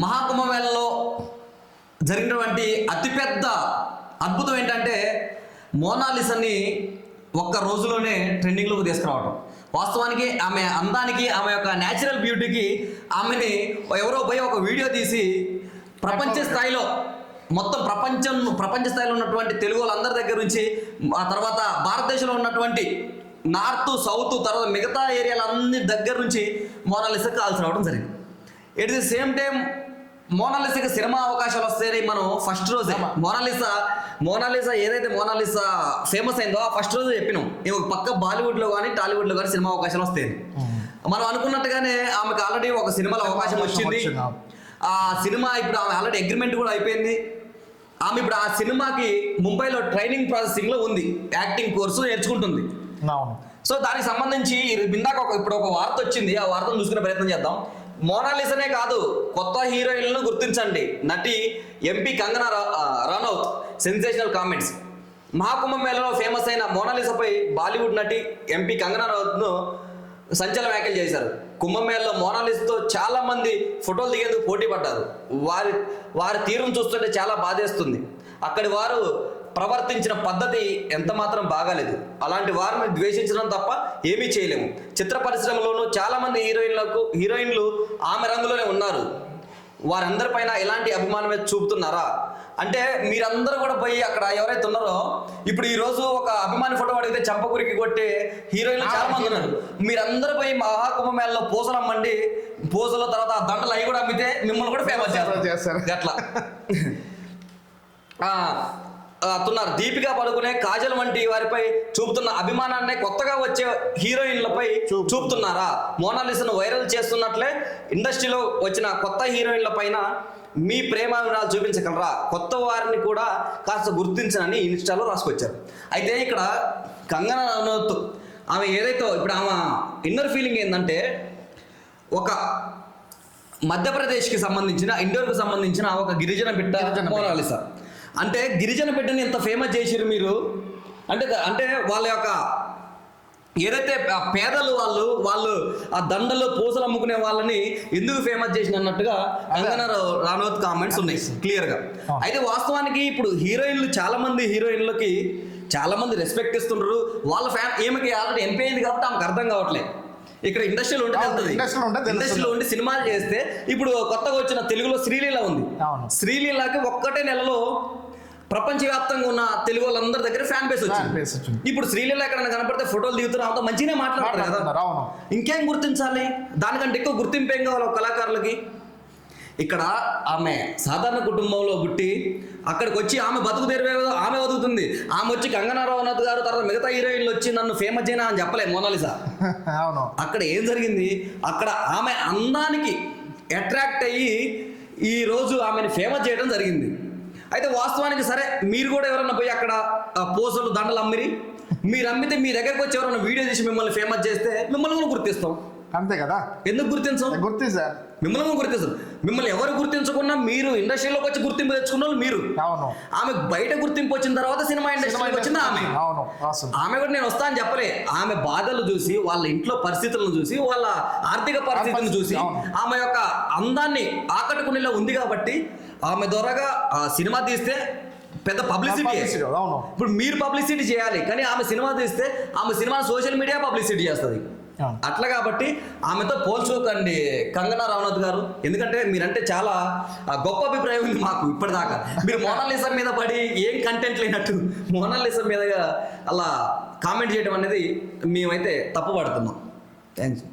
మహాకుంభమేళలో జరిగినటువంటి అతిపెద్ద అద్భుతం ఏంటంటే మోనాలిసని ఒక్క రోజులోనే ట్రెండింగ్లోకి తీసుకురావడం వాస్తవానికి ఆమె అందానికి ఆమె యొక్క న్యాచురల్ బ్యూటీకి ఆమెని ఎవరో పోయి ఒక వీడియో తీసి ప్రపంచ స్థాయిలో మొత్తం ప్రపంచం ప్రపంచ స్థాయిలో ఉన్నటువంటి తెలుగు వాళ్ళందరి దగ్గర నుంచి ఆ తర్వాత భారతదేశంలో ఉన్నటువంటి నార్త్ సౌత్ తర్వాత మిగతా ఏరియాలన్నీ దగ్గర నుంచి మోనాలిసా కాల్సి రావడం జరిగింది. ఎట్ ది సేమ్ టైం మోనాలిసాకి సినిమా అవకాశాలు వస్తాయని మనం ఫస్ట్ రోజే. మోనాలిసా మోనాలిసా ఏదైతే మోనాలిసా ఫేమస్ అయిందో ఆ ఫస్ట్ రోజు చెప్పినాం. ఇవి పక్క బాలీవుడ్లో కానీ టాలీవుడ్లో కానీ సినిమా అవకాశాలు వస్తాయి మనం అనుకున్నట్టుగానే ఆమెకు ఆల్రెడీ ఒక సినిమాలో అవకాశం వచ్చింది. ఆ సినిమా ఇప్పుడు ఆమె ఆల్రెడీ అగ్రిమెంట్ కూడా అయిపోయింది. ఆమె ఇప్పుడు ఆ సినిమాకి ముంబైలో ట్రైనింగ్ ప్రాసెసింగ్లో ఉంది. యాక్టింగ్ కోర్సు నేర్చుకుంటుంది. సో దానికి సంబంధించి ఇందాక ఒక ఇప్పుడు ఒక వార్త వచ్చింది. ఆ వార్తను చూసుకునే ప్రయత్నం చేద్దాం. మోనాలిసనే కాదు కొత్త హీరోయిన్లను గుర్తించండి. నటి MP Kangana Ranaut sensational comments. మహాకుంభమేళలో famous అయిన మోనాలిసాపై బాలీవుడ్ నటి ఎంపీ కంగనా రనౌత్ను సంచలన వ్యాఖ్యలు చేశారు. కుంభమేళలో మోనాలిసాతో చాలా మంది ఫోటోలు దిగేందుకు పోటీ పడ్డారు. వారి వారి తీరును చూస్తుంటే చాలా బాధేస్తుంది. అక్కడి వారు ప్రవర్తించిన పద్ధతి ఎంత మాత్రం బాగాలేదు. అలాంటి వారిని ద్వేషించడం తప్ప ఏమీ చేయలేము. చిత్ర పరిశ్రమలోనూ చాలా మంది హీరోయిన్లకు హీరోయిన్లు ఆమె రంగులోనే ఉన్నారు. వారందరిపైన ఎలాంటి అభిమానమే చూపుతున్నారా? అంటే మీరందరూ కూడా పోయి అక్కడ ఎవరైతే ఉన్నారో ఇప్పుడు ఈ రోజు ఒక అభిమాని ఫోటో అడిగితే చంపకురికి కొట్టే హీరోయిన్లు చాలా మంది ఉన్నారు. మీరందరూ పోయి మహాకుంభమేళలో పూసలు అమ్మండి పూసల తర్వాత ఆ దండలు అవి కూడా అమ్మితే మిమ్మల్ని కూడా ఫేమస్ చేస్తారు. చేస్తారు. అట్లా. ఆ, ఆ, తున్నారు దీపికా పడుకునే కాజల్ వంటి వారిపై చూపుతున్న అభిమానాన్ని కొత్తగా వచ్చే హీరోయిన్లపై చూపు. చూపుతున్నారా మోనాలిసను వైరల్ చేస్తున్నట్లే ఇండస్ట్రీలో వచ్చిన కొత్త హీరోయిన్ల పైన మీ ప్రేమాభిమానాలు చూపించగలరా కొత్త వారిని కూడా కాస్త గుర్తించనని ఇన్స్టాలో రాసుకొచ్చారు అయితే ఇక్కడ కంగనా రనౌత్ ఆమె ఏదైతే ఇప్పుడు ఆమె ఇన్నర్ ఫీలింగ్ ఏంటంటే ఒక మధ్యప్రదేశ్కి సంబంధించిన ఇండోర్కి సంబంధించిన ఒక గిరిజన బిడ్డ. మోనాలిసా అంటే గిరిజన బిడ్డని ఎంత ఫేమస్ చేసిరు మీరు? అంటే అంటే వాళ్ళ యొక్క ఏదైతే ఆ పేదలు వాళ్ళు వాళ్ళు ఆ దండలు పూసలు అమ్ముకునే వాళ్ళని ఎందుకు ఫేమస్ చేసిన అన్నట్టుగా కంగనా రా- రానౌత్ కామెంట్స్ ఉన్నాయి క్లియర్గా. ఆ. అయితే వాస్తవానికి ఇప్పుడు హీరోయిన్లు చాలా మంది హీరోయిన్లకి చాలా మంది రెస్పెక్ట్ ఇస్తున్నారు వాళ్ళ ఫ్యాన్ ఈమెకి ఆల్రెడీ ఎంపీ అయింది కాబట్టి ఆమెకు అర్థం కావట్లేదు. ఇక్కడ ఇండస్ట్రీలో ఉంటే తెలుస్తుంది. ఇండస్ట్రీలో ఉండి సినిమాలు చేస్తే ఇప్పుడు కొత్తగా వచ్చిన తెలుగులో శ్రీలీల ఉంది. శ్రీలీలకి ఒక్కటే నెలలో ప్రపంచవ్యాప్తంగా ఉన్న తెలుగు వాళ్ళందరి దగ్గర ఫ్యాన్ బేస్ వచ్చింది. ఇప్పుడు శ్రీలీల ఎక్కడైనా కనపడితే ఫోటోలు దిగుతున్నారు అంత మంచిగానే మాట్లాడతారు కదా. ఇంకేం గుర్తించాలి? దానికంటే ఎక్కువ గుర్తింపు ఏం కావాలి ఒక కళాకారులకి? ఇక్కడ ఆమె సాధారణ కుటుంబంలో పుట్టి అక్కడికి వచ్చి ఆమె బతుకు తెరివేదో ఆమె బతుకుతుంది. ఆమె వచ్చి కంగనా రనౌత్ గారు తర్వాత మిగతా హీరోయిన్లు వచ్చి నన్ను ఫేమస్ చేయనా అని చెప్పలే మోనాలిసా. అవును. అక్కడ ఏం జరిగింది? అక్కడ ఆమె అందానికి అట్రాక్ట్ అయ్యి ఈ రోజు ఆమెను ఫేమస్ చేయడం జరిగింది. అయితే వాస్తవానికి సరే మీరు కూడా ఎవరన్నా పోయి అక్కడ పూసలు దండలు అమ్మిరి. మీరు అమ్మితే మీ దగ్గరకు వచ్చి ఎవరైనా వీడియో తీసి మిమ్మల్ని ఫేమస్ చేస్తే మిమ్మల్ని కూడా గుర్తిస్తాం. అంతే కదా? ఎందుకు గుర్తించం? గుర్తు సార్. మిమ్మల్ని కూడా గుర్తిస్తాం. మిమ్మల్ని ఎవరు గుర్తించుకున్నా మీరు ఇండస్ట్రీలోకి వచ్చి గుర్తింపు తెచ్చుకున్న వాళ్ళు మీరు. అవును. ఆమె బయట గుర్తింపు వచ్చిన తర్వాత సినిమా ఇండస్ట్రీలోకి వచ్చింది ఆమె. అవును. ఆమె కూడా నేను వస్తా అని చెప్పలే. ఆమె బాధలు చూసి వాళ్ళ ఇంట్లో పరిస్థితులను చూసి వాళ్ళ ఆర్థిక పరిస్థితులను చూసి. ఆమె యొక్క అందాన్ని ఆకట్టుకునేలా ఉంది కాబట్టి ఆమె ద్వారాగా ఆ సినిమా తీస్తే పెద్ద పబ్లిసిటీ. అవును. ఇప్పుడు మీరు పబ్లిసిటీ చేయాలి కానీ ఆమె సినిమా తీస్తే ఆమె సినిమా సోషల్ మీడియా పబ్లిసిటీ చేస్తుంది. అట్లా కాబట్టి ఆమెతో పోల్చుకోకండి కంగనా రనౌత్ గారు. ఎందుకంటే మీరంటే చాలా గొప్ప అభిప్రాయం ఉంది మాకు ఇప్పటిదాకా. మీరు మోనాలిసా మీద పడి ఏం కంటెంట్ లేనట్టు మోనాలిసా మీద అలా కామెంట్ చేయడం అనేది మేమైతే తప్పు పడుతున్నాం థ్యాంక్స్